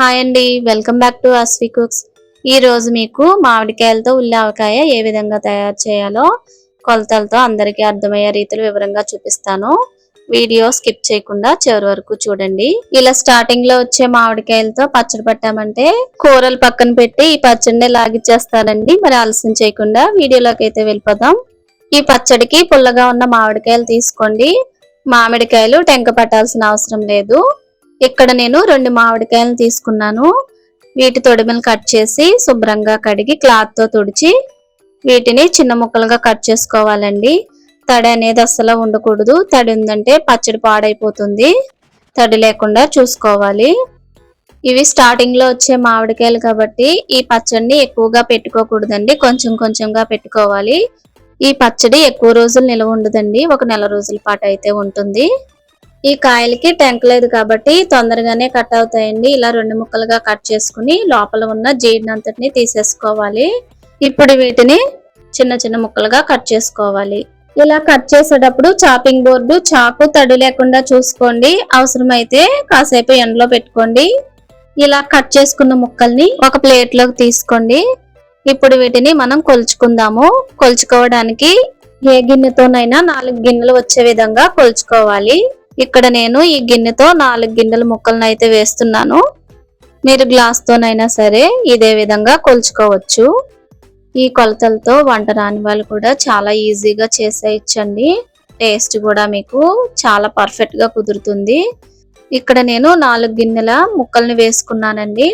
Hi అండి welcome back to Aswi cooks. ఈ రోజు మీకు మామిడికాయలతో ఉల్లావకాయ ఏ విధంగా తయారు చేయాలో కొలతలతో అందరికీ అర్థమయ్యే రీతిలో వివరంగా చూపిస్తాను. వీడియో స్కిప్ చేయకుండా చివరి వరకు చూడండి. ఇలా స్టార్టింగ్లో వచ్చే మామిడికాయలతో పచ్చడి పట్టామంటే కూరలు పక్కన పెట్టి ఈ పచ్చడిని లాగిచ్చేస్తారండి. మరి ఆలస్యం చేయకుండా వీడియోలోకి అయితే వెళ్ళిపోదాం. ఈ పచ్చడికి పుల్లగా ఉన్న మామిడికాయలు తీసుకోండి. మామిడికాయలు టెంక పట్టాల్సిన అవసరం లేదు. ఇక్కడ నేను రెండు మామిడికాయలు తీసుకున్నాను. వీటి తొడిమలు కట్ చేసి శుభ్రంగా కడిగి క్లాత్తో తుడిచి వీటిని చిన్న ముక్కలుగా కట్ చేసుకోవాలండి. తడి అనేది అస్సలు ఉండకూడదు. తడి ఉందంటే పచ్చడి పాడైపోతుంది. తడి లేకుండా చూసుకోవాలి. ఇవి స్టార్టింగ్లో వచ్చే మామిడికాయలు కాబట్టి ఈ పచ్చడిని ఎక్కువగా పెట్టుకోకూడదండి. కొంచెం కొంచెంగా పెట్టుకోవాలి. ఈ పచ్చడి ఎక్కువ రోజులు నిల్వ ఉండదండి. ఒక నెల రోజుల పాటు అయితే ఉంటుంది. ఈ కాయలకి టెంక్ లేదు కాబట్టి తొందరగానే కట్ అవుతాయండి. ఇలా రెండు ముక్కలుగా కట్ చేసుకుని లోపల ఉన్న జీడినంతటిని తీసేసుకోవాలి. ఇప్పుడు వీటిని చిన్న చిన్న ముక్కలుగా కట్ చేసుకోవాలి. ఇలా కట్ చేసేటప్పుడు చాపింగ్ బోర్డు చాకు తడి లేకుండా చూసుకోండి. అవసరమైతే కాసేపు ఎండలో పెట్టుకోండి. ఇలా కట్ చేసుకున్న ముక్కల్ని ఒక ప్లేట్లోకి తీసుకోండి. ఇప్పుడు వీటిని మనం కొలుచుకుందాము. కొలుచుకోవడానికి ఏ గిన్నెతోనైనా నాలుగు గిన్నెలు వచ్చే విధంగా కొలుచుకోవాలి. ఇక్కడ నేను ఈ గిన్నెతో నాలుగు గిన్నెల ముక్కలను అయితే వేస్తున్నాను. మీరు గ్లాస్తోనైనా సరే ఇదే విధంగా కొలుచుకోవచ్చు. ఈ కొలతలతో వంట రాని వాళ్ళు కూడా చాలా ఈజీగా చేసేయచ్చండి. టేస్ట్ కూడా మీకు చాలా పర్ఫెక్ట్గా కుదురుతుంది. ఇక్కడ నేను నాలుగు గిన్నెల ముక్కల్ని వేసుకున్నానండి.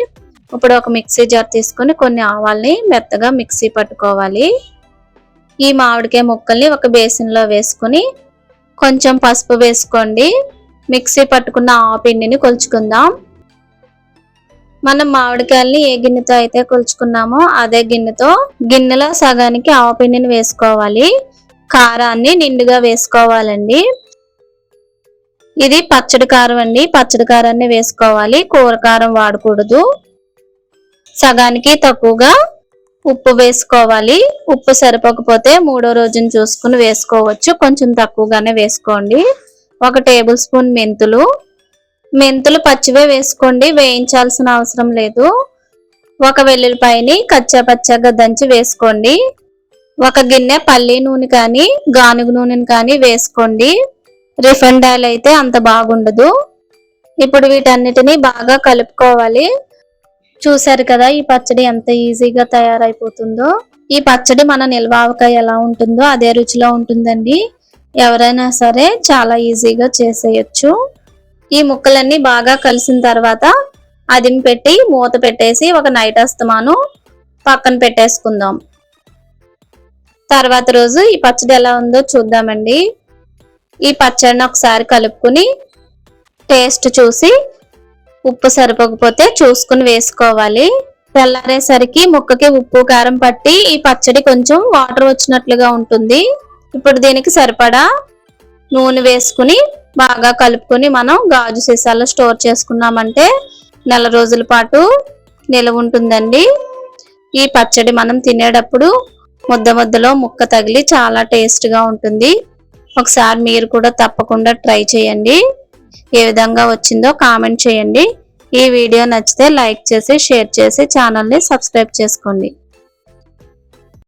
ఇప్పుడు ఒక మిక్సీ జార్ తీసుకొని కొన్ని ఆవాల్ని మెత్తగా మిక్సీ పట్టుకోవాలి. ఈ మామిడికాయ ముక్కల్ని ఒక బేసిన్లో వేసుకొని కొంచెం పసుపు వేసుకోండి. మిక్సీ పట్టుకున్న ఆ పిండిని కొలుచుకుందాం. మనం మామిడికాయల్ని ఏ గిన్నెతో అయితే కొలుచుకున్నామో అదే గిన్నెతో గిన్నెలో సగానికి ఆవపిండిని వేసుకోవాలి. కారాన్ని నిండుగా వేసుకోవాలండి. ఇది పచ్చడి కారం అండి. పచ్చడి కారాన్ని వేసుకోవాలి. కూర కారం వాడకూడదు. సగానికి తక్కువగా ఉప్పు వేసుకోవాలి. ఉప్పు సరిపోకపోతే మూడో రోజున చూసుకుని వేసుకోవచ్చు. కొంచెం తక్కువగానే వేసుకోండి. ఒక టేబుల్ స్పూన్ మెంతులు. మెంతులు పచ్చివే వేసుకోండి. వేయించాల్సిన అవసరం లేదు. ఒక వెల్లుల్లిపాయని కచ్చా పచ్చగా దంచి వేసుకోండి. ఒక గిన్నె పల్లి నూనె కానీ గానుగ నూనెని కానీ వేసుకోండి. రిఫైండ్ ఆయిల్ అయితే అంత బాగుండదు. ఇప్పుడు వీటన్నిటిని బాగా కలుపుకోవాలి. చూసారు కదా ఈ పచ్చడి ఎంత ఈజీగా తయారైపోతుందో. ఈ పచ్చడి మన నిల్వావకాయ ఎలా ఉంటుందో అదే రుచిలో ఉంటుందండి. ఎవరైనా సరే చాలా ఈజీగా చేసేయచ్చు. ఈ ముక్కలన్నీ బాగా కలిసిన తర్వాత అదిమి పెట్టి మూత పెట్టేసి ఒక నైట్ అస్తమాను పక్కన పెట్టేసుకుందాం. తర్వాత రోజు ఈ పచ్చడి ఎలా ఉందో చూద్దామండి. ఈ పచ్చడిని ఒకసారి కలుపుకుని టేస్ట్ చూసి ఉప్పు సరిపోకపోతే చూసుకుని వేసుకోవాలి. తెల్లారేసరికి ముక్కకి ఉప్పు కారం పట్టి ఈ పచ్చడి కొంచెం వాటర్ వచ్చినట్లుగా ఉంటుంది. ఇప్పుడు దీనికి సరిపడా నూనె వేసుకుని బాగా కలుపుకొని మనం గాజు సీసాల్లో స్టోర్ చేసుకున్నామంటే నెల రోజుల పాటు నిలవ ఉంటుందండి. ఈ పచ్చడి మనం తినేటప్పుడు ముద్ద ముద్దలో ముక్క తగిలి చాలా టేస్ట్గా ఉంటుంది. ఒకసారి మీరు కూడా తప్పకుండా ట్రై చేయండి. ఏ విధంగా వచ్చిందో కామెంట్ చేయండి. ఈ వీడియో నచ్చితే లైక్ చేసి షేర్ చేసి ఛానల్ని సబ్స్క్రైబ్ చేసుకోండి.